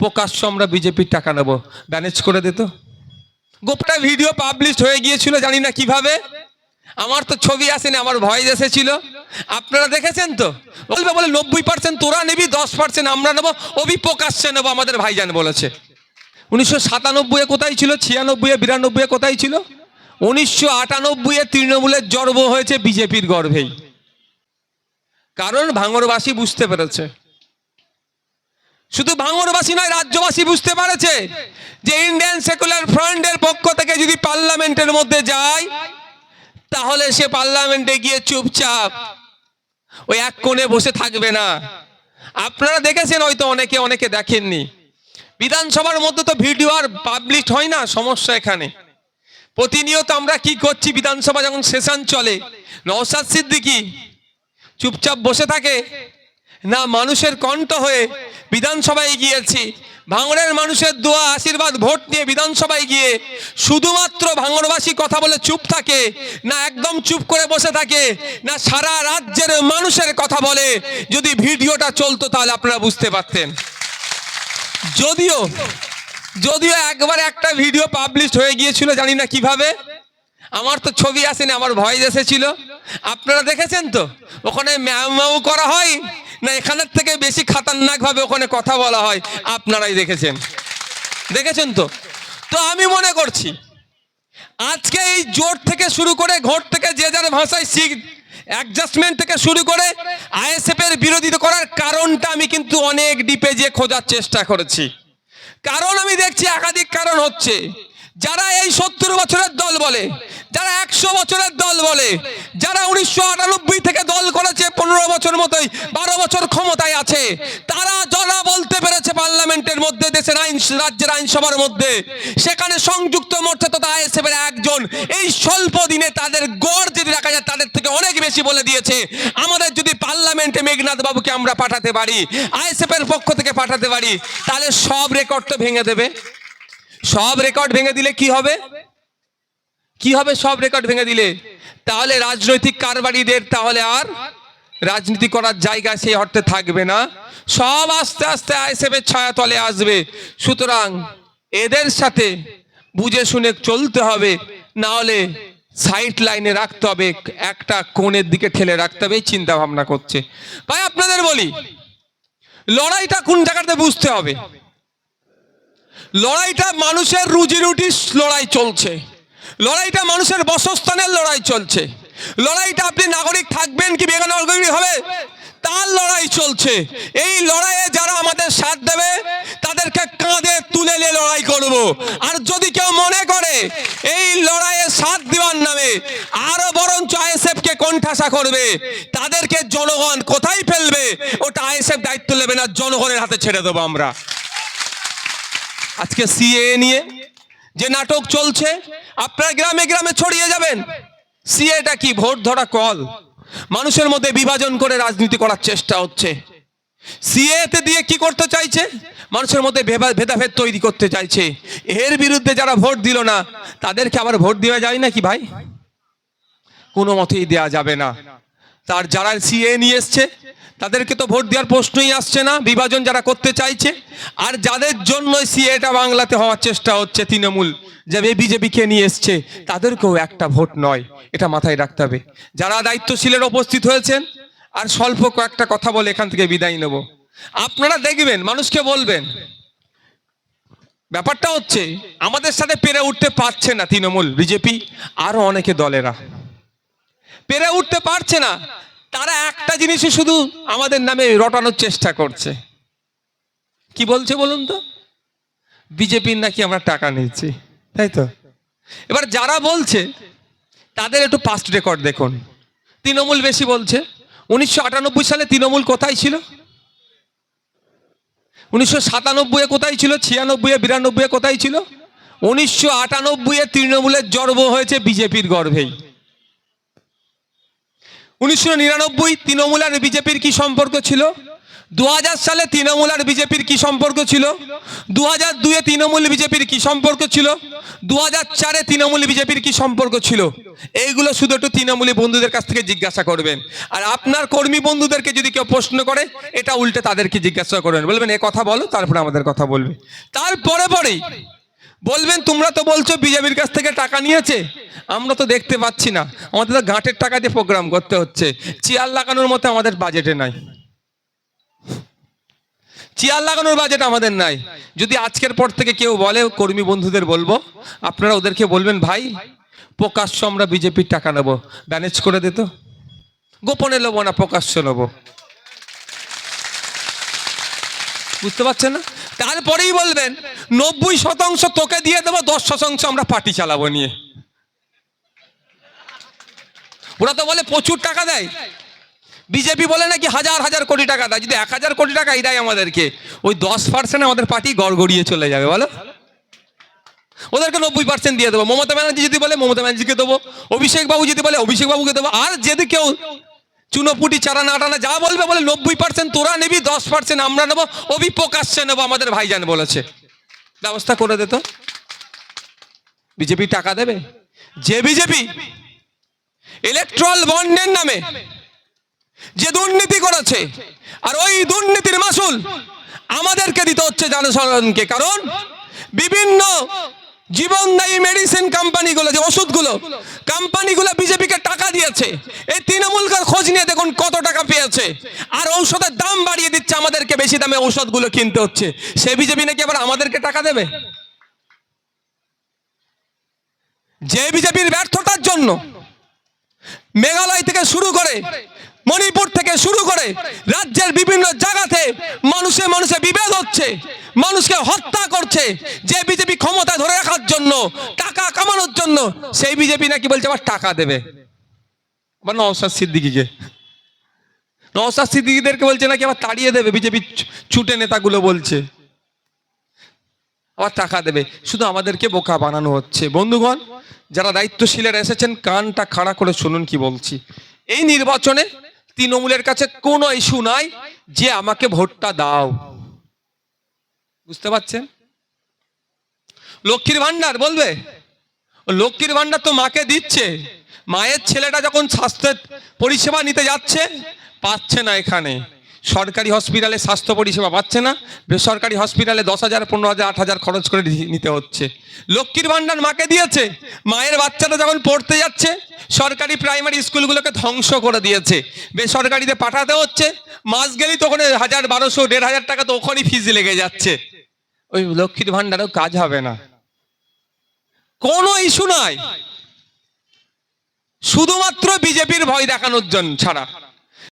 প্রকাশ্য আমরা বিজেপির টাকা নেব। ম্যানেজ করে দিত গোপটা ভিডিও পাবলিশ হয়ে গিয়েছিল জানি না কীভাবে। আমার তো ছবি আসেনি, আমার ভয়েস এসেছিল। আপনারা দেখেছেন তো? বলবে বলে নব্বই পার্সেন্ট তোরা নিবি, দশ পার্সেন্ট আমরা নেব, অভি প্রকাশ্যে নেব, আমাদের ভাইজান বলেছে। উনিশশো সাতানব্বইয়ে কোথায় ছিল? ছিয়ানব্বইয়ে, বিরানব্বইয়ে কোথায় ছিল? উনিশশো আটানব্বইয়ে তৃণমূলের জন্ম হয়েছে বিজেপির গর্ভেই। কারণ ভাঙরবাসী বুঝতে পেরেছে। শুধু ভাঙরবাসী নয়, রাজ্যবাসী বুঝতে পারেছে যে ইন্ডিয়ান সেকুলার ফ্রন্টের পক্ষ থেকে যদি পার্লামেন্টের মধ্যে যায় তাহলে সে পার্লামেন্টে গিয়ে চুপচাপ ওই এক কোণে বসে থাকবে না। আপনারা দেখেছেন হয়তো অনেকে অনেকে দেখেননি। বিধানসভার মধ্যে তো ভিডিও আর পাবলিশ হয় না, সমস্যা এখানে। প্রতিনিয়ত আমরা কি করছি, বিধানসভা যখন সেশন চলে নওসাদ সিদ্দিকি চুপচাপ বসে থাকে না, মানুষের কণ্ঠ হয়ে বিধানসভায় গিয়েছি। ভাঙড়ের মানুষের দোয়া, আশীর্বাদ, ভোট নিয়ে বিধানসভায় গিয়ে শুধুমাত্র ভাঙড়বাসী কথা বলে চুপ থাকে, না একদম চুপ করে বসে থাকে, না সারা রাজ্যের মানুষের কথা বলে। যদি ভিডিওটা চলতো তাহলে আপনারা বুঝতে পারতেন। যদিও যদিও একবার একটা ভিডিও পাবলিশ হয়ে গিয়েছিল, জানি না কীভাবে। আমার তো ছবি আসেনি, আমার ভয়েস এসেছিল। আপনারা দেখেছেন তো? ওখানে ম্যাও করা হয় না, এখানের থেকে বেশি খাতারনাক ভাবে ওখানে কথা বলা হয়। আপনারাই দেখেছেন। দেখেছেন তো? তো আমি মনে করছি, আজকে এই জোট থেকে শুরু করে ঘোট থেকে যে যার ভাষায় শিখ অ্যাডজাস্টমেন্ট থেকে শুরু করে, আইএসএফ এর বিরোধিতা করার কারণটা আমি কিন্তু অনেক ডিপে যে খোঁজার চেষ্টা করেছি। কারণ আমি দেখছি, একাধিক কারণ হচ্ছে। যারা এই সত্তর বছরের দল বলে, যারা একশো বছরের দল বলে, যারা উনিশশো আটানব্বই থেকে দল করেছে পনেরো বছর মতোই, বারো বছর ক্ষমতায় আছে, তারা যারা বলতে পেরেছে পার্লামেন্টের মধ্যে দেশের আইন, রাজ্যের আইনসভার মধ্যে, সেখানে সংযুক্ত মোর্চা তথা আইএসএফ এর একজন, এই স্বল্প দিনে তাদের গড় যদি রাখা যায়, তাদের থেকে অনেক বেশি বলে দিয়েছে, আমাদের যদি পার্লামেন্টে মেঘনাথ বাবুকে আমরা পাঠাতে পারি আইএসএফ এর পক্ষ থেকে পাঠাতে পারি, তাহলে সব রেকর্ড তো ভেঙে দেবে। সব রেকর্ড ভেঙে দিলে কি হবে? কি হবে সব রেকর্ড ভেঙে দিলে? তাহলে রাজনৈতিক কারবারিদের তাহলে আর রাজনীতি করার জায়গা সেই অর্থে থাকবে না। সব আস্তে আস্তে আইসেফের ছায়া তলে আসবে। সুতরাং এদের সাথে বুঝে শুনে চলতে হবে। না হলে সাইড লাইনে রাখতে হবে, একটা কোণের দিকে ঠেলে রাখতে হবে চিন্তা ভাবনা করছে। ভাই, আপনাদের বলি, লড়াইটা কোন জায়গাতে বুঝতে হবে? লড়াইটা মানুষের রুজি রুটির লড়াই চলছে। লড়াইটা মানুষের বসস্থানের লড়াই চলছে। লড়াইটা আপনি নাগরিক থাকবেন কি বেগান হবে? তার লড়াই চলছে। এই লড়াইয়ে যারা আমাদের সাথ দেবে, তাদেরকে কাঁধে তুলে নিয়ে লড়াই করব। আর যদি কেউ মনে করে এই লড়াইয়ে সাথ দেওয়ার নামে আরও বরঞ্চ আইএসএফ কে কোণঠাসা করবে, তাদেরকে জনগণ কোথায় ফেলবে, ওটা আইএসএফ দায়িত্ব নেবে না, জনগণের হাতে ছেড়ে দেবো আমরা। আজকে সিএ নিয়ে যে নাটক চলছে আপনারা গ্রামে গ্রামে ছড়িয়ে যাবেন। সিএটা কি? ভোট ধরা কল। মানুষের মধ্যে বিভাজন করে রাজনীতি করার চেষ্টা হচ্ছে। সিএতে দিয়ে কি করতে চাইছে? মানুষের মধ্যে ভেদাভেদ তৈরি করতে চাইছে। এর বিরুদ্ধে যারা ভোট দিল না, তাদেরকে আবার ভোট দেওয়া যায় না কি ভাই? কোনো মতেই দেওয়া যাবে না। তার যারা সিএ নিয়ে এসছে তাদেরকে তো ভোট দেওয়ার প্রশ্নই আসছে না, বিভাজন যারা করতে চাইছে। আর যাদের জন্য সিএটা বাংলাতে হওয়ার চেষ্টা হচ্ছে তৃণমূল যাবে বিজেপিকে নিয়ে এসছে, তাদেরকেও একটা ভোট নয়, এটা মাথায় রাখতে হবে। যারা দায়িত্বশীলের উপস্থিত হয়েছেন, আর স্বল্প কয়েকটা কথা বলে এখান থেকে বিদায় নেব। আপনারা দেখবেন, মানুষকে বলবেন, ব্যাপারটা হচ্ছে, আমাদের সাথে পেরে উঠতে পারছে না তৃণমূল, বিজেপি, আরও অনেকে দলেরা। পেরে উঠতে পারছে না তারা একটা জিনিসই শুধু আমাদের নামে রটানোর চেষ্টা করছে। কি বলছে বলুন তো? বিজেপির নাকি আমরা টাকা নিচ্ছি তাই তো? এবার যারা বলছে, তাদের একটু পাস্ট রেকর্ড দেখুন। তৃণমূল বেশি বলছে। উনিশশো আটানব্বই সালে তৃণমূল কোথায় ছিল? উনিশশো সাতানব্বই কোথায় ছিল? ছিয়ানব্বই বিরানব্বই কোথায় ছিল? উনিশশো আটানব্বই তৃণমূলের জন্ম হয়েছে বিজেপির গর্ভেই। উনিশশো নিরানব্বই তৃণমূল আর বিজেপির কি সম্পর্ক ছিল? দু হাজার সালে তৃণমূল আর বিজেপির কি সম্পর্ক ছিল? দু হাজার দুয়ে তৃণমূল বিজেপির কি সম্পর্ক ছিল? দু হাজার চারে তৃণমূল বিজেপির কি সম্পর্ক ছিল? এইগুলো শুধু একটু তৃণমূলী বন্ধুদের কাছ থেকে জিজ্ঞাসা করবেন। আর আপনার কর্মী বন্ধুদেরকে যদি কেউ প্রশ্ন করে, এটা উল্টে তাদেরকে জিজ্ঞাসা করবেন। বলবেন, এ কথা বলো, তারপরে আমাদের কথা বলবে। তারপরে পরেই বলবেন, তোমরা তো বলছো বিজেপির কাছ থেকে টাকা নিয়েছে? আমরা তো দেখতে পাচ্ছি না। আমাদের তো গাঁটের টাকা দিয়ে প্রোগ্রাম করতে হচ্ছে। চেয়ার লাগানোর মতো আমাদের বাজেটে নাই। চেয়ার লাগানোর বাজেট আমাদের নাই। যদি আজকের পর থেকে কেউ বলে, কর্মী বন্ধুদের বলব, আপনারা ওদেরকে বলবেন, ভাই, প্রকাশ্য আমরা বিজেপির টাকা নেব। ম্যানেজ করে দিত গোপনে নেব না, প্রকাশ্য নেব। বুঝতে পারছেন না? তারপরেই বলবেন, নব্বই শতাংশ তোকে দিয়ে দেবো, দশ শতাংশ আমরা পার্টি চালাবো নিয়ে। ওরা তো বলে প্রচুর টাকা দেয়। বিজেপি বলে নাকি হাজার হাজার কোটি টাকা দেয়। যদি এক হাজার কোটি টাকাই দেয় আমাদেরকে, ওই দশ পার্সেন্ট আমাদের পার্টি গড়গড়িয়ে চলে যাবে, বলো। ওদেরকে নব্বই পার্সেন্ট দিয়ে দেবো। মমতা ব্যানার্জি যদি বলে, মমতা ব্যানার্জিকে দেবো। অভিষেক বাবু যদি বলে অভিষেক বাবুকে দেবো। আর যদি কেউ চুনোপুটি, চারা না টানা, যা বলবে বলে নব্বই পার্সেন্ট তোরা নিবি, দশ পার্সেন্ট আমরা নেব অভি প্রকাশ্যে নেব আমাদের ভাইজান বলেছে। ব্যবস্থা করে দে তো। বিজেপি টাকা দেবে? যে বিজেপি ইলেকট্রাল বন্ডের নামে যে দুর্নীতি করেছে, আর ওই দুর্নীতির মাসুল আমাদেরকে দিতে হচ্ছে জনসাধারণকে। কারণ বিভিন্ন জীবনদায়ী মেডিসিন কোম্পানিগুলো যে ওষুধগুলো। কোম্পানিগুলো বিজেপিকে টাকা দিয়েছে। এই তৃণমূলকার খোঁজ নিয়ে দেখুন কত টাকা পেয়েছে। আর ঔষধের দাম বাড়িয়ে দিচ্ছে আমাদেরকে, বেশি দামে ঔষধগুলো কিনতে হচ্ছে। সে বিজেপি নাকি আবার আমাদেরকে টাকা দেবে? যে বিজেপির ব্যর্থতার জন্য মেঘালয় থেকে শুরু করে, মণিপুর থেকে শুরু করে, রাজ্যের বিভিন্ন জায়গাতে মানুষে মানুষে বিভেদ হচ্ছে। মানুষকে হত্যা করছে যে বিজেপি ক্ষমতা ধরে রাখার জন্য, টাকা কামানোর জন্য, সেই বিজেপি নাকি বলছে আবার টাকা দেবে। আবার নওসাদ সিদ্দিকিকে। নওসাদ সিদ্দিকিদেরকে বলছে নাকি আবার তাড়িয়ে দেবে, বিজেপি ছুটে নেতাগুলো বলছে। আবার টাকা দেবে। শুধু আমাদেরকে বোকা বানানো হচ্ছে। বন্ধুগণ, যারা দায়িত্বশীলেরা এসেছেন, কানটা খাড়া করে শুনুন কি বলছি। এই নির্বাচনে তৃণমূলের কাছে কোনো ইস্যু নাই যে আমাকে ভোটটা দাও। বুঝতে পারছেন? লক্ষ্মীর ভান্ডার বলবে? লক্ষ্মীর ভান্ডার তো মাকে দিচ্ছে। মায়ের ছেলেটা যখন স্বাস্থ্যের পরিষেবা নিতে যাচ্ছে, পাচ্ছে না এখানে। সরকারি হসপিটালে স্বাস্থ্য পরিষেবা পাচ্ছে না। বেসরকারি হসপিটালে দশ হাজার, পনেরো হাজার, আট হাজার খরচ করে নিতে হচ্ছে। লক্ষ্মীর ভান্ডার মাকে দিয়েছে। মায়ের বাচ্চাটা যখন পড়তে যাচ্ছে, সরকারি প্রাইমারি স্কুলগুলোকে ধ্বংস করে দিয়েছে। বেসরকারিতে পাঠাতে হচ্ছে। মাস গেলেই তো ওখানে হাজার বারোশো, দেড় হাজার টাকা তো ওখানেই ফিজ লেগে যাচ্ছে। ওই লক্ষ্মীর ভান্ডারও কাজ হবে না। কোনো ইস্যু নাই। শুধুমাত্র বিজেপির ভয় দেখানোর জন্য ছাড়া।